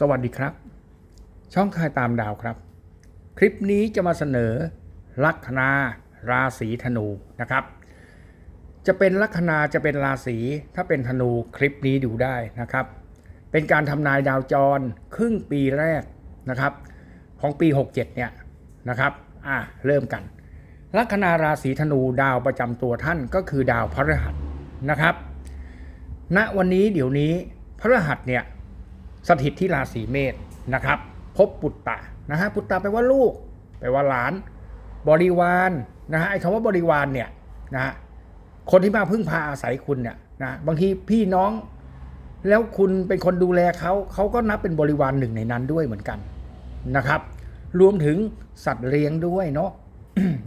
สวัสดีครับ ช่องคายตามดาวครับ คลิปนี้จะมาเสนอ ลัคนาราศีธนูนะครับ จะเป็นลัคนาจะเป็นราศีถ้าเป็นธนูคลิปนี้ดูได้นะครับ เป็นการทำนายดาวจรครึ่งปีแรกนะครับ ของปี 67 เนี่ยนะครับอะเริ่มกัน ลัคนาราศีธนูดาวประจำตัวท่านก็คือดาวพฤหัสนะครับ ณวันนี้เดี๋ยวนี้พฤหัสเนี่ย สถิตที่ราศีเมษนะครับ พบปุตตะนะฮะปุตตะแปลว่าลูกแปลว่าหลาน บริวารนะฮะไอ้คำว่าบริวารเนี่ยนะฮะคนที่มาพึ่งพาอาศัยคุณเนี่ยนะบางทีพี่น้อง แล้วคุณเป็นคนดูแลเขาเขาก็นับเป็นบริวารหนึ่งในนั้นด้วยเหมือนกันนะครับ รวมถึงสัตว์เลี้ยงด้วยเนาะ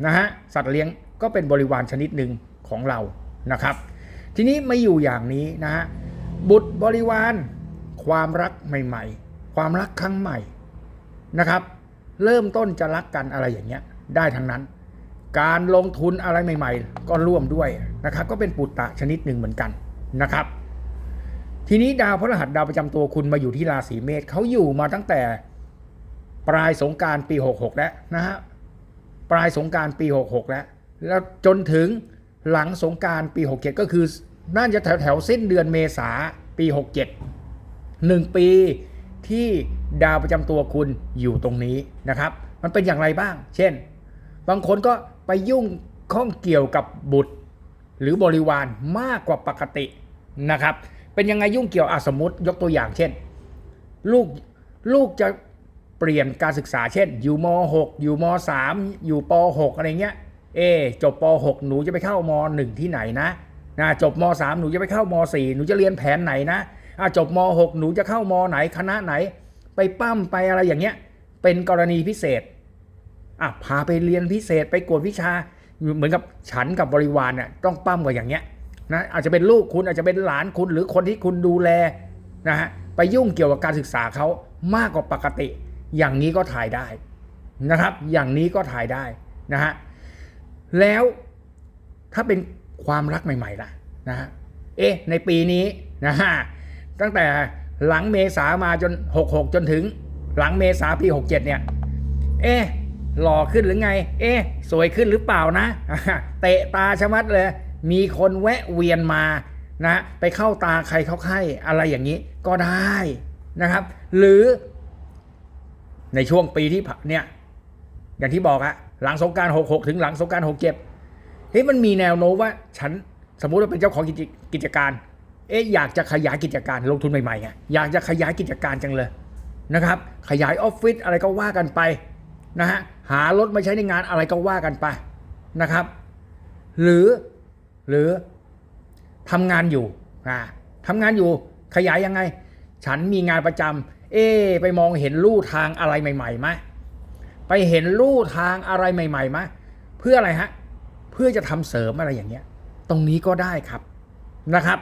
นะฮะสัตว์เลี้ยงก็เป็นบริวารชนิดหนึ่งของเรานะครับ ทีนี้มาอยู่อย่างนี้นะฮะบุตรบริวาร ความรักใหม่ ๆ ความรักครั้งใหม่นะครับ เริ่มต้นจะรักกันอะไรอย่างเงี้ยได้ทั้งนั้น การลงทุนอะไรใหม่ ๆ ก็ร่วมด้วยนะครับ ก็เป็นปุตตะชนิดหนึ่งเหมือนกันนะครับ ทีนี้ดาวพฤหัสดาวประจำตัวคุณมาอยู่ที่ราศีเมษเขาอยู่มาตั้งแต่ปลายสงการปี 66 แล้วนะฮะปลายสงการปี 66 แล้ว แล้วจนถึงหลังสงการปี 67 ก็คือน่าจะแถวแถวสิ้นเดือนเมษาปี 67 หนึ่งปีที่ดาวประจำตัวคุณอยู่ตรงนี้นะครับ มันเป็นอย่างไรบ้าง เช่น บางคนก็ไปยุ่งข้องเกี่ยวกับบุตร หรือบริวารมากกว่าปกตินะครับ เป็นยังไงยุ่งเกี่ยวอสมมติยกตัวอย่างเช่น ลูกลูกจะเปลี่ยนการศึกษาเช่น อยู่ม .6 อยู่ม .3 อยู่ป .6 อะไรเงี้ย เอ จบป .6 หนูจะไปเข้าม .1 ที่ไหนนะนะจบม .3 หนูจะไปเข้าม .4 หนูจะเรียนแผนไหนนะ จบม .6 หนูจะเข้ามไหนคณะไหน ไปปั้มไปอะไรอย่างเงี้ย เป็นกรณีพิเศษอะพาไปเรียนพิเศษไปกวดวิชาเหมือนกับฉันกับบริวารเนี่ยต้องปั้มกับอย่างเงี้ยนะอาจจะเป็นลูกคุณอาจจะเป็นหลานคุณหรือคนที่คุณดูแลนะฮะไปยุ่งเกี่ยวกับการศึกษาเขามากกว่าปกติ อย่างนี้ก็ถ่ายได้นะครับ อย่างนี้ก็ถ่ายได้นะฮะแล้วถ้าเป็นความรักใหม่ๆล่ะนะฮะเอ๊ะในปีนี้นะฮะ ตั้งแต่หลังเมษามาจน 66 จนถึง หลังเมษาปี 67 เนี่ย เอ๊ะหล่อขึ้นหรือไง เอ๊ะสวยขึ้นหรือเปล่านะ เตะตาชะมัดเลย มีคนแวะเวียนมานะ ไปเข้าตาใครเข้าใครอะไรอย่างนี้ก็ได้นะครับ หรือในช่วงปีที่เนี่ย อย่างที่บอกอะหลังสงกราร 66 ถึงหลังสงการ 67เฮ้ยมันมีแนวโน้มว่าฉันสมมุติว่าเป็นเจ้าของกิจกิจการ เอ๊ะอยากจะขยายกิจการลงทุนใหม่ๆไงอยากจะขยายกิจการจังเลยนะครับ ขยายออฟฟิศอะไรก็ว่ากันไปนะฮะหารถมาใช้ในงานอะไรก็ว่ากันไปนะครับ หรือหรือทำงานอยู่อ่าทำงานอยู่ขยายยังไง ฉันมีงานประจำเอ๊ไปมองเห็นลู่ทางอะไรใหม่ๆไหมไปเห็นลู่ทางอะไรใหม่ๆไหมเพื่ออะไรฮะเพื่อจะทำเสริมอะไรอย่างเงี้ย ตรงนี้ก็ได้ครับนะครับ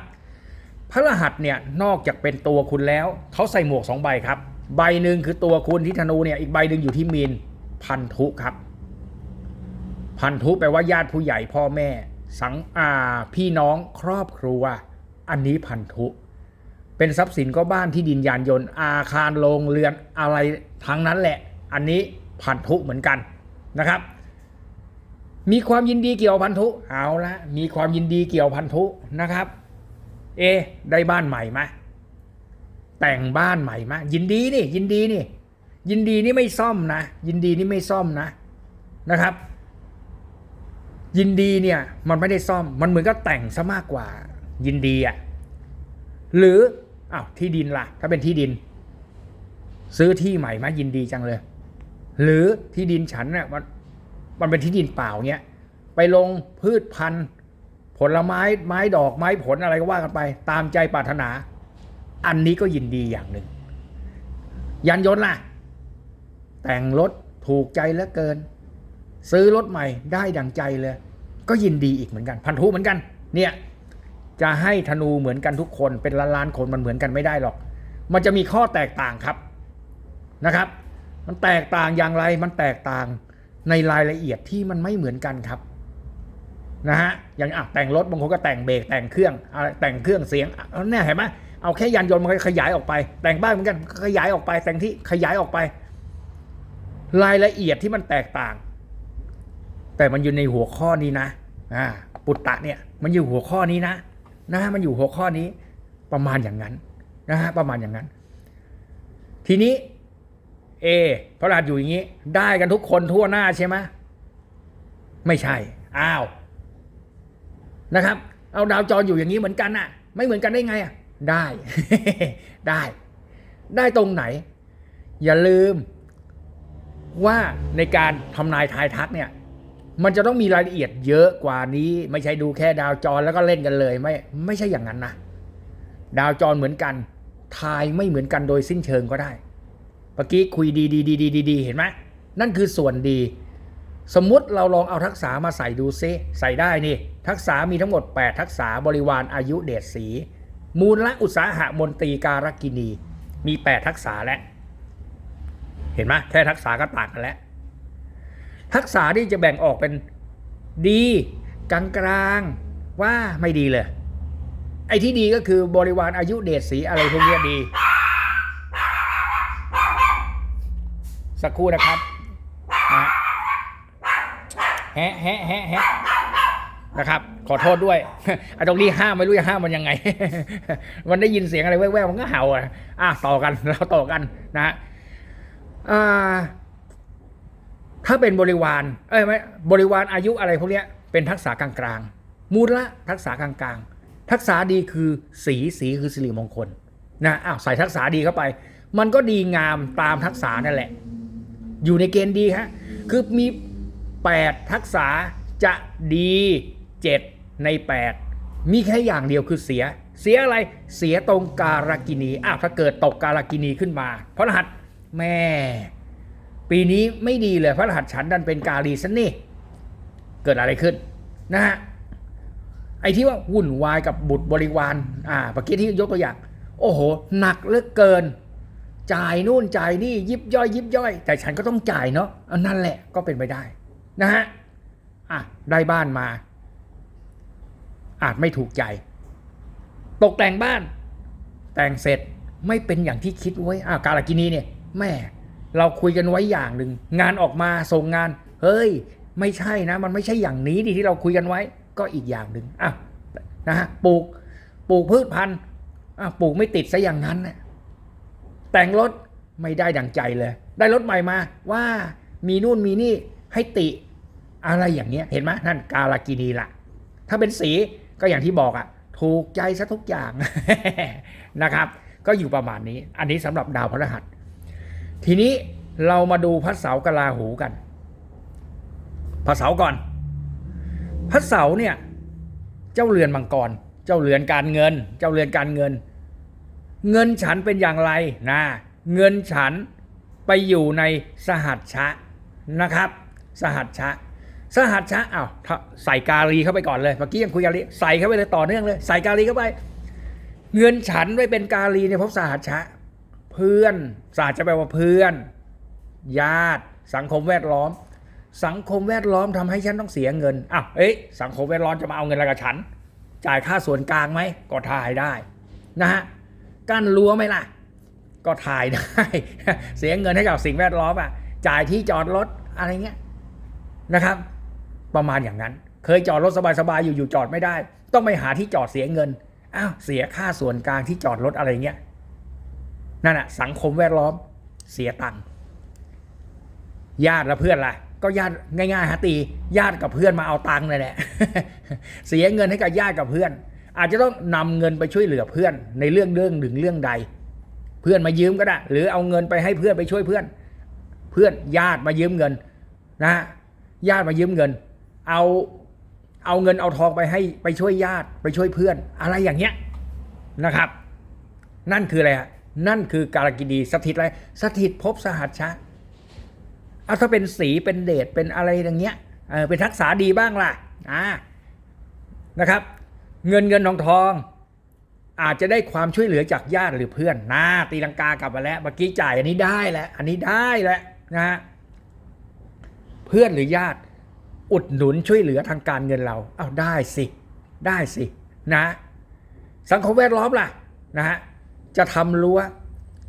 พระรหัสเนี่ยนอกจากเป็นตัวคุณแล้ว เขาใส่หมวกสองใบครับ ใบหนึ่งคือตัวคุณที่ธนูเนี่ยอีกใบหนึ่งอยู่ที่มีนพันธุครับ พันธุแปลว่าญาติผู้ใหญ่พ่อแม่ สังอาพี่น้องครอบครัว อันนี้พันธุ เป็นทรัพย์สินก็บ้านที่ดินยานยนต์อาคารโรงเรือนอะไรทั้งนั้นแหละ อันนี้พันธุเหมือนกันนะครับ มีความยินดีเกี่ยวพันธุเอาละมีความยินดีเกี่ยวพันธุนะครับ เอ ได้บ้านใหม่ไหมแต่งบ้านใหม่ไหมยินดีนี่ยินดีนี่ ยินดีนี่ไม่ซ่อมนะ ยินดีนี่ไม่ซ่อมนะนะครับ ยินดีเนี่ยมันไม่ได้ซ่อมมันเหมือนกับแต่งซะมากกว่า ยินดีอะ่ะหรืออ้าวที่ดินล่ะ ถ้าเป็นที่ดิน ซื้อที่ใหม่มายินดีจังเลย หรือที่ดินฉันเนี่ยมันมันเป็นที่ดินเปล่าเนี่ยไปลงพืชพันธุ์ ผลไม้ไม้ดอกไม้ผลอะไรก็ว่ากันไป ตามใจปรารถนา อันนี้ก็ยินดีอย่างหนึ่งยานยนต์ล่ะ แต่งรถถูกใจเหลือเกิน ซื้อรถใหม่ได้ดังใจเลย ก็ยินดีอีกเหมือนกัน พันธุเหมือนกัน เนี่ยจะให้ธนูเหมือนกันทุกคนเป็นล้านล้านคนมันเหมือนกันไม่ได้หรอก มันจะมีข้อแตกต่างครับนะครับ มันแตกต่างอย่างไรมันแตกต่างในรายละเอียดที่มันไม่เหมือนกันครับ นะฮะอย่างอะแต่งรถบางคนก็แต่งเบรกแต่งเครื่องอะไรแต่งเครื่องเสียงอะเนี่ยเห็นไหมเอาแค่ยานยนต์มันขยายออกไป แต่งบ้านเหมือนกันขยายออกไป แต่งที่ขยายออกไป รายละเอียดที่มันแตกต่าง แต่มันอยู่ในหัวข้อนี้นะอ่าปุตตะเนี่ยมันอยู่หัวข้อนี้นะนะมันอยู่หัวข้อนี้ประมาณอย่างนั้นนะฮะประมาณอย่างนั้น ทีนี้เอพระราชอยู่อย่างนี้ ได้กันทุกคนทั่วหน้าใช่ไหมไม่ใช่ อ้าว นะครับ เอาดาวจรอยู่อย่างนี้เหมือนกันน่ะ ไม่เหมือนกันได้ไงอะได้ ได้ ได้ตรงไหน อย่าลืม ว่าในการทำนายทายทักเนี่ย มันจะต้องมีรายละเอียดเยอะกว่านี้ ไม่ใช่ดูแค่ดาวจรแล้วก็เล่นกันเลย ไม่ไม่ใช่อย่างนั้นนะดาวจรเหมือนกัน ทายไม่เหมือนกันโดยสิ้นเชิงก็ได้เมื่อกี้คุยดีดีดีดีดีดีเห็นไหมนั่นคือส่วนดี สมมุติเราลองเอาทักษะมาใส่ดูซิใส่ได้นี่ ทักษะมีทั้งหมด 8 ทักษะบริวารอายุเดชสี มูลละอุตสาหะมนตรีการกินี มี 8 ทักษะแล้วเห็นไหมแค่ทักษะก็ต่างกันแล้ว ทักษะที่จะแบ่งออกเป็นดีกลางกลางว่าไม่ดีเลย ไอ้ที่ดีก็คือบริวารอายุเดชสีอะไรพวกนี้ดี สักครู่นะครับนะแฮะแฮะแฮะแฮะ นะครับ ขอโทษด้วยไอ้ตรงนี้ห้ามไม่รู้จะห้ามมันยังไง มันได้ยินเสียงอะไรแว่วๆมันก็เห่าอะอะต่อกันเราต่อกันนะฮะถ้าเป็นบริวาร เอ้ยไม่บริวารอายุอะไรพวกเนี้ยเป็นทักษะกลางๆ มูละทักษะกลางๆ ทักษะดีคือสีสีคือสิริมงคลนะอ้าวใส่ทักษะดีเข้าไป มันก็ดีงามตามทักษะนั่นแหละ อยู่ในเกณฑ์ดีฮะคือมี 8 ทักษะจะดี 7 ใน 8 มีแค่อย่างเดียวคือเสีย เสียอะไรเสียตรงการากินีอ้าวถ้าเกิดตกการากินีขึ้นมา พระรหัสแม่ ปีนี้ไม่ดีเลยพระรหัสฉันดันเป็นกาลีซะนี่ เกิดอะไรขึ้นนะฮะไอ้ที่ว่าวุ่นวายกับบุตรบริวารอ่าเมื่อกี้ที่ยกตัวอย่าง โอ้โห หนักเหลือเกิน จ่ายนู่นจ่ายนี่ยิบย่อยยิบย่อย แต่ฉันก็ต้องจ่ายเนาะอันนั่นแหละก็เป็นไปได้นะฮะอะได้บ้านมา อาจไม่ถูกใจ ตกแต่งบ้าน แต่งเสร็จไม่เป็นอย่างที่คิดไว้อะกาลกินีเนี่ยแม่เราคุยกันไว้อย่างหนึ่งงานออกมาส่งงาน เฮ้ย ไม่ใช่นะ มันไม่ใช่อย่างนี้ดิที่เราคุยกันไว้ ก็อีกอย่างหนึ่งอะนะฮะปลูกปลูกพืชพันธุ์อะปลูกไม่ติดซะอย่างนั้นนะแต่งรถไม่ได้ดังใจเลย ได้รถใหม่มาว่ามีนู่นมีนี่ให้ติอะไรอย่างเงี้ย เห็นไหมนั่นกาลากินีละถ้าเป็นสี ก็อย่างที่บอกอะถูกใจซะทุกอย่างนะครับ ก็อยู่ประมาณนี้ อันนี้สำหรับดาวพฤหัส ทีนี้เรามาดูพระเสาร์กลาหูกัน พระเสาร์ก่อน พระเสาร์เนี่ย เจ้าเรือนมังกร เจ้าเรือนการเงิน เจ้าเรือนการเงิน เงินฉันเป็นอย่างไรนะ เงินฉันไปอยู่ในสหัชชะนะครับ สหัชชะ สหัชชะอ้าวถ้าใส่กาลีเข้าไปก่อนเลยเมื่อกี้ยังคุยกาลีใส่เข้าไปเลยต่อเนื่องเลย ใส่กาลีเข้าไป เงินฉันไว้เป็นกาลีในภพสหัชชะ เพื่อนสหัชจะแปลว่าเพื่อน ญาติ สังคมแวดล้อม สังคมแวดล้อมทำให้ฉันต้องเสียเงินอ้าวเอ้ยสังคมแวดล้อมจะมาเอาเงินอะไรกับฉัน จ่ายค่าส่วนกลางไหมก็ถ่ายได้นะฮะกั้นรั้วไหมล่ะ ก็ถ่ายได้ เสียเงินให้กับสิ่งแวดล้อมอะจ่ายที่จอดรถอะไรเงี้ยนะครับ ประมาณอย่างนั้น เคยจอดรถสบายๆอยู่อยู่จอดไม่ได้ ต้องไปหาที่จอดเสียเงินอ้าวเสียค่าส่วนกลางที่จอดรถอะไรเงี้ยนั่นแหะสังคมแวดล้อมเสียตังค์ญาติและเพื่อนล่ะ ก็ญาติง่ายๆฮะตีญาติกับเพื่อนมาเอาตังค์เลยแหละเสียเงินให้กับญาติกับเพื่อน อาจจะต้องนำเงินไปช่วยเหลือเพื่อน ในเรื่องเรื่องหนึ่งเรื่องใด เพื่อนมายืมก็ได้ หรือเอาเงินไปให้เพื่อนไปช่วยเพื่อน เพื่อนญาติมายืมเงินนะญาติมายืมเงิน เอาเอาเงินเอาทองไปให้ไปช่วยญาติไปช่วยเพื่อน อะไรอย่างเงี้ยนะครับ นั่นคืออะไรฮะนั่นคือการกินีสถิตอะไรสถิตภพสหัชชะเอาถ้าเป็นสีเป็นเดชเป็นอะไรอย่างเงี้ยเออเป็นทักษะดีบ้างล่ะอ่านะครับ เงินเงินทองทอง อาจจะได้ความช่วยเหลือจากญาติหรือเพื่อนนะตีลังกากลับมาแล้วเมื่อกี้จ่ายอันนี้ได้แล้วอันนี้ได้แล้วนะฮะเพื่อนหรือญาติ อุดหนุนช่วยเหลือทางการเงินเรา เอาได้สิ ได้สินะ สังคมแวดล้อมล่ะนะฮะ จะทำรั้ว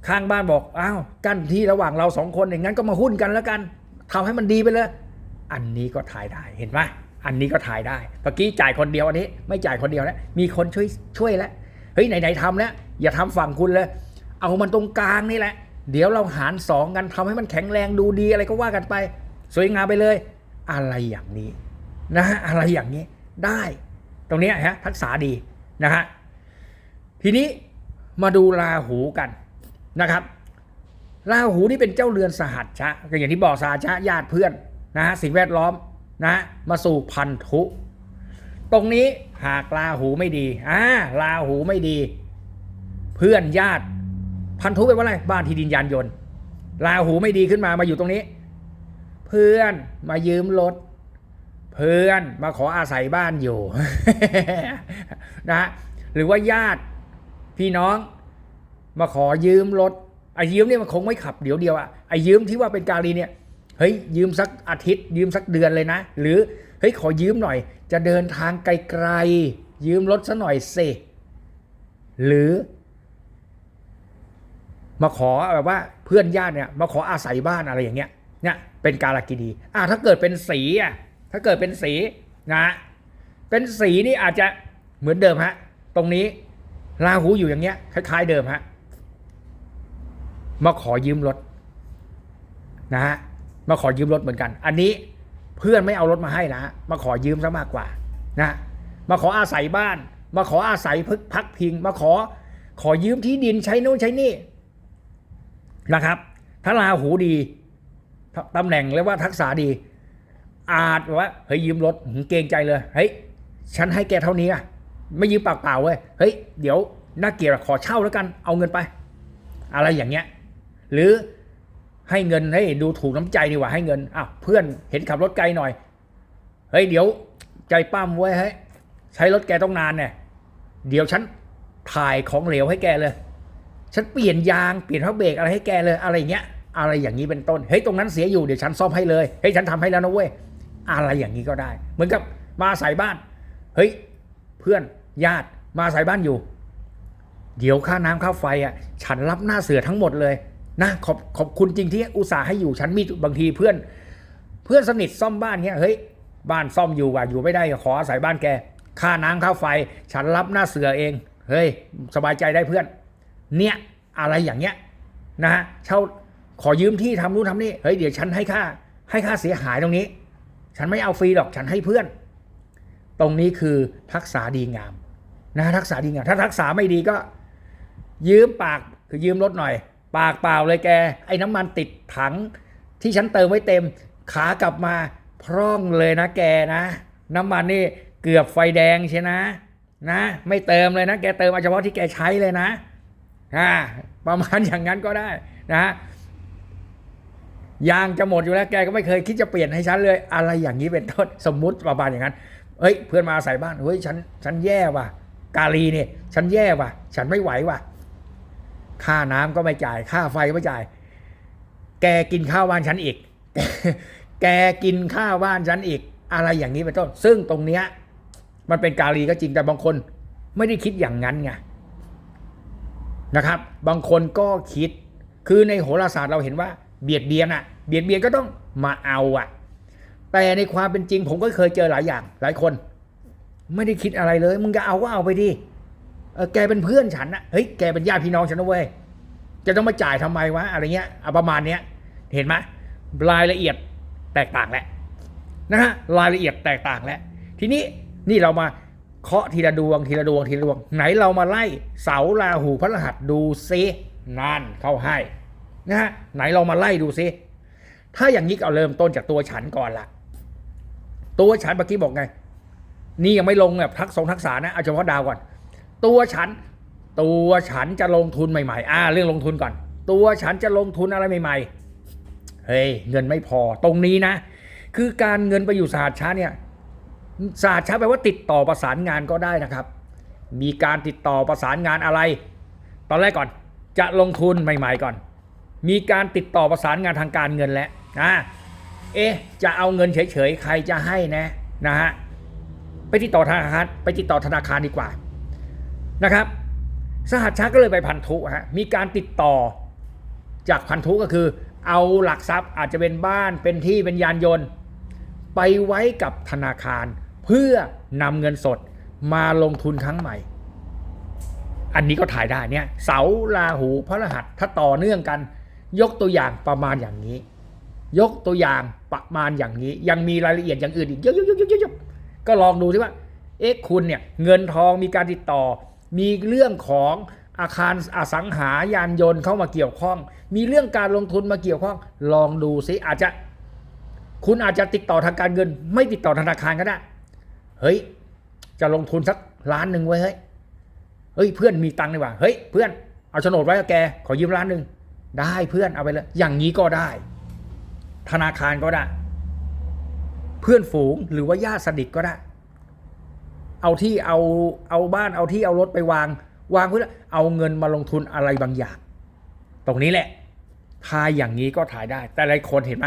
ข้างบ้านบอกอ้าวกั้นที่ระหว่างเราสองคนอย่างนั้นก็มาหุ้นกันแล้วกันทำให้มันดีไปเลย อันนี้ก็ถ่ายได้เห็นไหมอันนี้ก็ถ่ายได้เมื่อกี้จ่ายคนเดียวอันนี้ ไม่จ่ายคนเดียวแล้วมีคนช่วยช่วยแล้วเฮ้ยไหนๆทำแล้วอย่าทำฝั่งคุณเลย เอามันตรงกลางนี่แหละ เดี๋ยวเราหารสองกันทำให้มันแข็งแรงดูดีอะไรก็ว่ากันไป สวยงามไปเลย อะไรอย่างนี้นะฮะอะไรอย่างนี้ได้ตรงนี้ฮะทักษะดีนะฮะทีนี้มาดูราหูกันนะครับราหูนี่เป็นเจ้าเรือนสหัชชะก็อย่างที่บอกสหัชชะญาติเพื่อนนะฮะสิ่งแวดล้อมนะฮะมาสู่พันธุ ตรงนี้หากราหูไม่ดีอ่าราหูไม่ดี เพื่อนญาติพันธุเป็นว่าอะไรบ้านที่ดินยานยนต์ราหูไม่ดีขึ้นมามาอยู่ตรงนี้ เพื่อนมายืมรถ เพื่อนมาขออาศัยบ้านอยู่นะหรือว่าญาติพี่น้องมาขอยืมรถไอ้ยืมเนี่ยมันคงไม่ขับเดี๋ยวเดียวอะไอ้ยืมที่ว่าเป็นการีเนี่ยเฮ้ยยืมสักอาทิตย์ ยืมสักเดือนเลยนะ หรือเฮ้ยขอยืมหน่อย จะเดินทางไกลๆยืมรถซะหน่อยสิหรือ มาขอแบบว่าเพื่อนญาติเนี่ยมาขออาศัยบ้านอะไรอย่างเงี้ยเนี่ย เป็นการกินีอ่าถ้าเกิดเป็นสีอะถ้าเกิดเป็นสีนะเป็นสีนี่อาจจะเหมือนเดิมฮะ ตรงนี้ราหูอยู่อย่างเงี้ย คล้าย ๆ เดิมฮะมาขอยืมรถนะฮะมาขอยืมรถเหมือนกัน อันนี้เพื่อนไม่เอารถมาให้นะฮะมาขอยืมซะมากกว่านะมาขออาศัยบ้าน มาขออาศัยพึกพักพิง มาขอขอยืมที่ดินใช้นู่นใช้นี่นะครับ ถ้าราหูดี ตำแหน่งเรียกว่าทักษะดี อาจว่าเฮ้ยยืมรถเกรงใจเลยเฮ้ยฉันให้แกเท่านี้อะไม่ยืมปากเปล่าเว้ยเฮ้ยเดี๋ยวน่าเกลียดขอเช่าแล้วกันเอาเงินไป อะไรอย่างเงี้ย หรือให้เงินให้ดูถูกน้ำใจดีกว่าให้เงินอ้าวเพื่อนเห็นขับรถไกลหน่อยเฮ้ยเดี๋ยวใจปั้มไว้ยเฮ้ใช้รถแกต้องนานเนี่ยเดี๋ยวฉันถ่ายของเหลวให้แกเลย ฉันเปลี่ยนยางเปลี่ยนพักเบรกอะไรให้แกเลยอะไรเงี้ย อะไรอย่างนี้เป็นต้น เฮ้ยตรงนั้นเสียอยู่เดี๋ยวฉันซ่อมให้เลย เฮ้ยฉันทำให้แล้วนะเว้ย อะไรอย่างนี้ก็ได้ เหมือนกับมาอาศัยบ้าน เฮ้ยเพื่อนญาติมาอาศัยบ้านอยู่ เดี๋ยวค่าน้ำค่าไฟอะ ฉันรับหน้าเสือทั้งหมดเลยนะขอบขอบคุณจริงที่อุตส่าห์ให้อยู่ฉันมีบางทีเพื่อน เพื่อนสนิทซ่อมบ้านเนี้ยเฮ้ยบ้านซ่อมอยู่ว่ะอยู่ไม่ได้ขออาศัยบ้านแกค่าน้ำค่าไฟ ฉันรับหน้าเสือเอง เฮ้ย สบายใจได้เพื่อน เนี่ย อะไรอย่างเงี้ยนะฮะเช่า ขอยืมที่ทำนู่นทำนี่เฮ้ยเดี๋ยวฉันให้ค่า ให้ค่าเสียหายตรงนี้ ฉันไม่เอาฟรีหรอกฉันให้เพื่อน ตรงนี้คือทักษะดีงามนะทักษะดีงามถ้าทักษะไม่ดีก็ ยืมปากคือยืมรถหน่อย ปากเปล่าเลยแก ไอ้น้ำมันติดถัง ที่ฉันเติมไว้เต็ม ขากลับมาพร่องเลยนะแกนะ น้ำมันนี่เกือบไฟแดงใช่นะ นะ ไม่เติมเลยนะ แกเติมเอาเฉพาะที่แกใช้เลยนะอ่าประมาณอย่างนั้นก็ได้นะ ยางจะหมดอยู่แล้วแกก็ไม่เคยคิดจะเปลี่ยนให้ฉันเลย อะไรอย่างนี้เป็นต้นสมมุติประมาณอย่างนั้นเฮ้ยเพื่อนมาอาศัยบ้านเฮ้ยฉันฉันแย่ว่ะ กาลีเนี่ยฉันแย่ว่ะ ฉันไม่ไหวว่ะ ค่าน้ำก็ไม่จ่าย ค่าไฟก็ไม่จ่าย แกกินข้าวบ้านฉันอีก แกกินข้าวบ้านฉันอีก อะไรอย่างนี้เป็นต้น ซึ่งตรงเนี้ยมันเป็นกาลีก็จริงแต่บางคนไม่ได้คิดอย่างนั้นไงนะครับ บางคนก็คิดคือในโหราศาสตร์เราเห็นว่า เบียดเบียนอะเบียดเบียนก็ต้องมาเอาอะแต่ในความเป็นจริง ผมก็เคยเจอหลายอย่าง หลายคน ไม่ได้คิดอะไรเลย มึงจะเอาก็เอาไปดิเออแกเป็นเพื่อนฉันนะเฮ้ยแกเป็นญาติพี่น้องฉันนะเว้ยจะต้องมาจ่ายทำไมวะอะไรเงี้ยเอาประมาณเนี้ยเห็นไหมรายละเอียดแตกต่างแหละนะฮะรายละเอียดแตกต่างแล้ว ทีนี้นี่เรามาเคาะทีละดวงทีละดวงทีละดวง ไหนเรามาไล่เสาราหูพระรหัสดูซินั่นเข้าให้ นะฮะไหนเรามาไล่ดูซิถ้าอย่างนี้ก็เอาเริ่มต้นจากตัวฉันก่อนละตัวฉันเมื่อกี้บอกไง นี่ยังไม่ลงแบบทักษงทักษะนะเอาเฉพาะดาวก่อน ตัวฉัน ตัวฉันจะลงทุนใหม่ๆ อ่า เรื่องลงทุนก่อน ตัวฉันจะลงทุนอะไรใหม่ๆ เฮ้ยเงินไม่พอตรงนี้นะ คือการเงินไปอยู่สหชาเนี่ยสหชาแปลว่าติดต่อประสานงานก็ได้นะครับ มีการติดต่อประสานงานอะไร ตอนแรกก่อน จะลงทุนใหม่ ๆ ก่อน มีการติดต่อประสานงานทางการเงินแล้วนะเอ๊ะจะเอาเงินเฉยๆใครจะให้นะนะฮะไปติดต่อธนาคารไปติดต่อธนาคารดีกว่านะครับ สหัชชาก็เลยไปพันธุฮะมีการติดต่อจากพันธุก็คือเอาหลักทรัพย์อาจจะเป็นบ้านเป็นที่เป็นยานยนต์ ไปไว้กับธนาคาร เพื่อนำเงินสดมาลงทุนครั้งใหม่ อันนี้ก็ถ่ายได้เนี่ยเสาราหูพระรหัสถ้าต่อเนื่องกัน ยกตัวอย่างประมาณอย่างนี้ ยกตัวอย่างประมาณอย่างนี้ ยังมีรายละเอียดอย่างอื่นอีกเยอะๆๆๆๆก็ลองดูสิว่า เอ๊ะคุณเนี่ยเงินทองมีการติดต่อ มีเรื่องของอาคารอสังหายานยนต์เข้ามาเกี่ยวข้อง มีเรื่องการลงทุนมาเกี่ยวข้อง ลองดูสิอาจจะ คุณอาจจะติดต่อทางการเงิน ไม่ติดต่อธนาคารก็ได้ เฮ้ย จะลงทุนสักล้านหนึ่งไว้เฮ้ย เฮ้ยเพื่อนมีตังค์ดีกว่า เฮ้ยเพื่อนเอาโฉนดไว้กับแก ขอยืมล้านหนึ่ง ได้เพื่อนเอาไปเลย อย่างนี้ก็ได้ ธนาคารก็ได้ เพื่อนฝูงหรือว่าญาติสนิทก็ได้ เอาที่เอาเอาบ้านเอาที่เอารถไปวาง วางเพื่อเอาเงินมาลงทุนอะไรบางอย่าง ตรงนี้แหละ ทายอย่างนี้ก็ถ่ายได้ แต่หลายคนเห็นไหม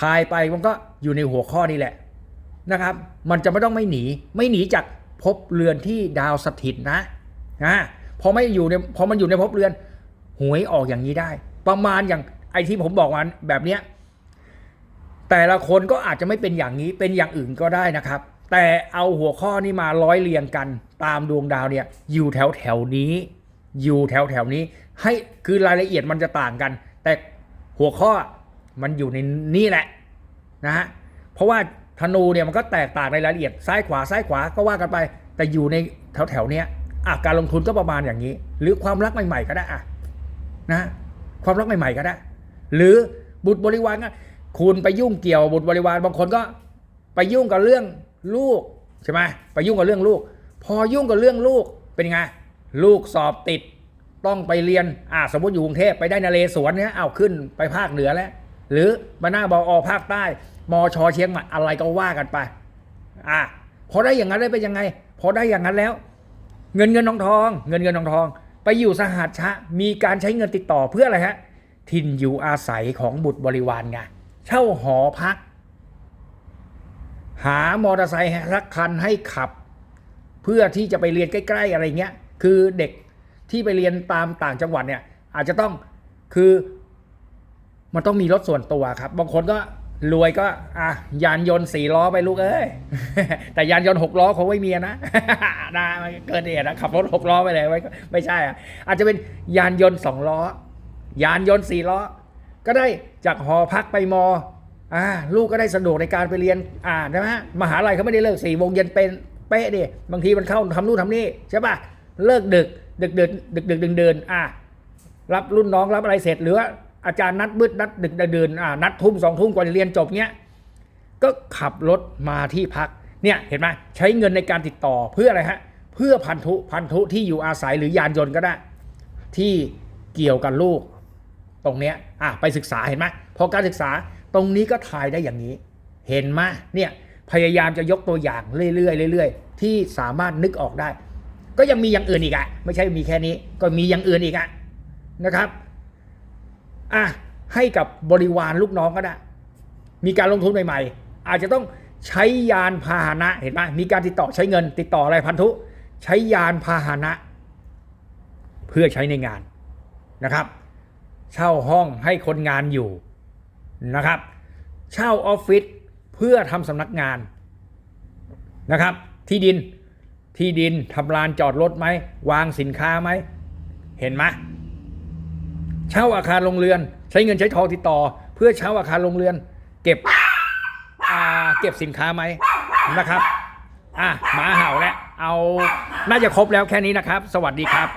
ทายไปมันก็อยู่ในหัวข้อนี้แหละนะครับ มันจะไม่ต้องไม่หนี ไม่หนีจากภพเรือนที่ดาวสถิตนะนะพอไม่อยู่ในพอมันอยู่ในภพเรือน หวยออกอย่างนี้ได้ ประมาณอย่างไอที่ผมบอกมาแบบเนี้ยแต่ละคนก็อาจจะไม่เป็นอย่างนี้เป็นอย่างอื่นก็ได้นะครับ แต่เอาหัวข้อนี้มาร้อยเรียงกันตามดวงดาวเนี่ยอยู่แถวแถวนี้ อยู่แถวแถวนี้ ให้คือรายละเอียดมันจะต่างกัน แต่หัวข้อมันอยู่ในนี่แหละนะฮะเพราะว่าธนูเนี่ยมันก็แตกต่างในรายละเอียดซ้ายขวาซ้ายขวาก็ว่ากันไป แต่อยู่ในแถวแถวเนี้ยอะการลงทุนก็ประมาณอย่างนี้ หรือความรักใหม่ๆก็ได้อะ นะความรักใหม่ ๆ ก็ได้ หรือบุตรบริวารก็คุณไปยุ่งเกี่ยวบุตรบริวารบางคนก็ไปยุ่งกับเรื่องลูกใช่ไหมไปยุ่งกับเรื่องลูก พอยุ่งกับเรื่องลูกเป็นไงลูกสอบติดต้องไปเรียนอ่าสมมติอยู่กรุงเทพไปได้นเรศวรเนี่ยเอาขึ้นไปภาคเหนือแล้ว หรือมาหน้าบออภาคใต้มอชอเชียงใหม่อะไรก็ว่ากันไปอะพอได้อย่างนั้นได้เป็นยังไง พอได้อย่างนั้นแล้ว เงินเงินทองทอง เงินเงินทองทอง ไปอยู่สหัสชะ มีการใช้เงินติดต่อเพื่ออะไรฮะถิ่นอยู่อาศัยของบุตรบริวารไงเช่าหอพัก หามอเตอร์ไซค์สักคันให้ขับ เพื่อที่จะไปเรียนใกล้ ๆ อะไรเงี้ย คือเด็กที่ไปเรียนตามต่างจังหวัดเนี่ย อาจจะต้องคือมันต้องมีรถส่วนตัวครับ บางคนก็ รวยก็อะยานยนต์สี่ล้อไปลูกเอ้ยแต่ยานยนต์หกล้อคงไม่มีนะนะเกินเหตุนะขับรถหกล้อไปเลยไม่ไม่ใช่อะอาจจะเป็นยานยนต์สองล้อ ยานยนต์สี่ล้อ ก็ได้จากหอพักไปมออ่าลูกก็ได้สะดวกในการไปเรียนอ่าใช่ไหมมหาลัยเขาไม่ได้เลิกสี่โมงเย็นเป็นเป๊ะดิบางทีมันเข้าทำนู่นทำนี่ใช่ป่ะเลิกดึกดึกดึกดึกดึกดึกเดินอ่ารับรุ่นน้องรับอะไรเสร็จหรือ อาจารย์นัดมืดนัดดึกเดินอ่านัดทุ่มสองทุ่มกว่าจะเรียนจบเนี้ยก็ขับรถมาที่พักเนี่ยเห็นไหมใช้เงินในการติดต่อเพื่ออะไรฮะเพื่อพันธุพันธุที่อยู่อาศัยหรือยานยนต์ก็ได้ ที่เกี่ยวกับลูก ตรงเนี้ยอะไปศึกษาเห็นไหมพอการศึกษาตรงนี้ก็ทายได้อย่างนี้ เห็นไหมเนี่ยพยายามจะยกตัวอย่างเรื่อยๆเรื่อยๆ ที่สามารถนึกออกได้ ก็ยังมีอย่างอื่นอีกอะไม่ใช่มีแค่นี้ก็มีอย่างอื่นอีกอะนะครับ อะให้กับบริวารลูกน้องก็ได้ มีการลงทุนใหม่ๆ อาจจะต้องใช้ยานพาหนะเห็นไหมมีการติดต่อใช้เงิน ติดต่ออะไรพันธุ ใช้ยานพาหนะ เพื่อใช้ในงานนะครับ เช่าห้องให้คนงานอยู่นะครับ เช่าออฟฟิศเพื่อทำสำนักงานนะครับ ที่ดินที่ดินทำลานจอดรถไหมวางสินค้าไหมเห็นไหม เช่าอาคารโรงเรือน ใช้เงินใช้ทองติดต่อ เพื่อเช่าอาคารโรงเรือน เก็บเก็บสินค้าไหมนะครับ อะหมาเห่าแล้วเอาน่าจะครบแล้วแค่นี้นะครับ สวัสดีครับ